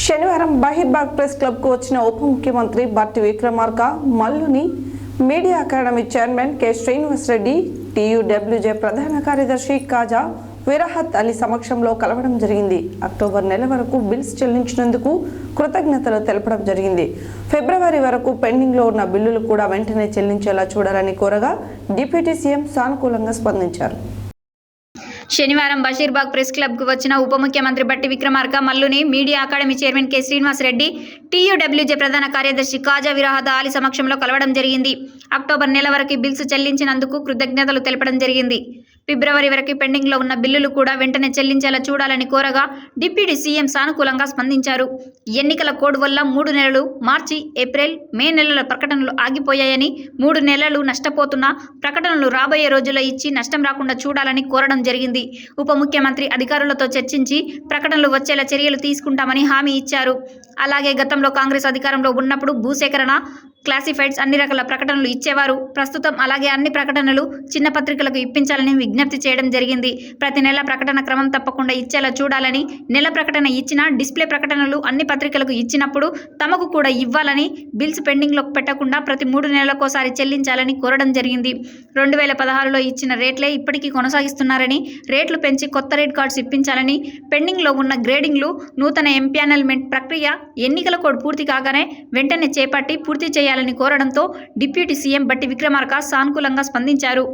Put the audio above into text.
శనివారం బహిర్బాగ్ ప్రెస్ క్లబ్కు వచ్చిన ఉప ముఖ్యమంత్రి Bhatti Vikramarka మల్లుని media academy chairman K. Srinivasa Reddy TUWJ ప్రధాన కార్యదర్శి కాజా విరహత్ అలీ సమక్షంలో కలవడం జరిగింది. అక్టోబర్ నెల వరకు బిల్స్ చెల్లించినందుకు కృతజ్ఞతలు తెలపడం జరిగింది. ఫిబ్రవరి వరకు పెండింగ్లో ఉన్న బిల్లులు కూడా వెంటనే చెల్లించేలా చూడాలని కోరగా డిప్యూటీ సీఎం సానుకూలంగా స్పందించారు. శనివారం బషీర్బాగ్ ప్రెస్ క్లబ్కు వచ్చిన ఉప ముఖ్యమంత్రి Bhatti Vikramarka మల్లుని media academy chairman K. Srinivasa Reddy TUWJ ప్రధాన కార్యదర్శి కాజా విరాహత ఆలి సమక్షంలో కలవడం జరిగింది. అక్టోబర్ నెల వరకు బిల్స్ చెల్లించినందుకు కృతజ్ఞతలు తెలపడం జరిగింది. ఫిబ్రవరి వరకు పెండింగ్లో ఉన్న బిల్లులు కూడా వెంటనే చెల్లించేలా చూడాలని కోరగా డిప్యూటీ సీఎం సానుకూలంగా స్పందించారు. ఎన్నికల కోడ్ వల్ల మూడు నెలలు మార్చి ఏప్రిల్ మే నెలల ప్రకటనలు ఆగిపోయాయని మూడు నెలలు నష్టపోతున్న ప్రకటనలు రాబోయే రోజుల్లో ఇచ్చి నష్టం రాకుండా చూడాలని కోరడం జరిగింది. ఉప ముఖ్యమంత్రి అధికారులతో చర్చించి ప్రకటనలు వచ్చేలా చర్యలు తీసుకుంటామని హామీ ఇచ్చారు. అలాగే గతంలో కాంగ్రెస్ అధికారంలో ఉన్నప్పుడు భూసేకరణ క్లాసిఫైడ్స్ అన్ని రకాల ప్రకటనలు ఇచ్చేవారు. ప్రస్తుతం అలాగే అన్ని ప్రకటనలు చిన్న పత్రికలకు ఇప్పించాలని విజ్ఞప్తి చేయడం జరిగింది. ప్రతి నెల ప్రకటన క్రమం తప్పకుండా ఇచ్చేలా చూడాలని నెల ప్రకటన ఇచ్చిన డిస్ప్లే ప్రకటనలు అన్ని పత్రికలకు ఇచ్చినప్పుడు తమకు కూడా ఇవ్వాలని బిల్స్ పెండింగ్లో పెట్టకుండా ప్రతి మూడు నెలలకోసారి చెల్లించాలని కోరడం జరిగింది. రెండు వేల పదహారులో ఇచ్చిన రేట్లే ఇప్పటికీ కొనసాగిస్తున్నారని రేట్లు పెంచి కొత్త రేట్ కార్డ్స్ ఇప్పించాలని పెండింగ్లో ఉన్న గ్రేడింగ్లు నూతన ఎంపానల్మెంట్ ప్రక్రియ ఎన్నికల కోడ్ పూర్తి కాగానే వెంటనే చేపట్టి పూర్తి చేయాలి చేయాలని కోరడంతో డిప్యూటీ సీఎం బట్టి విక్రమార్క సానుకూలంగా స్పందించారు.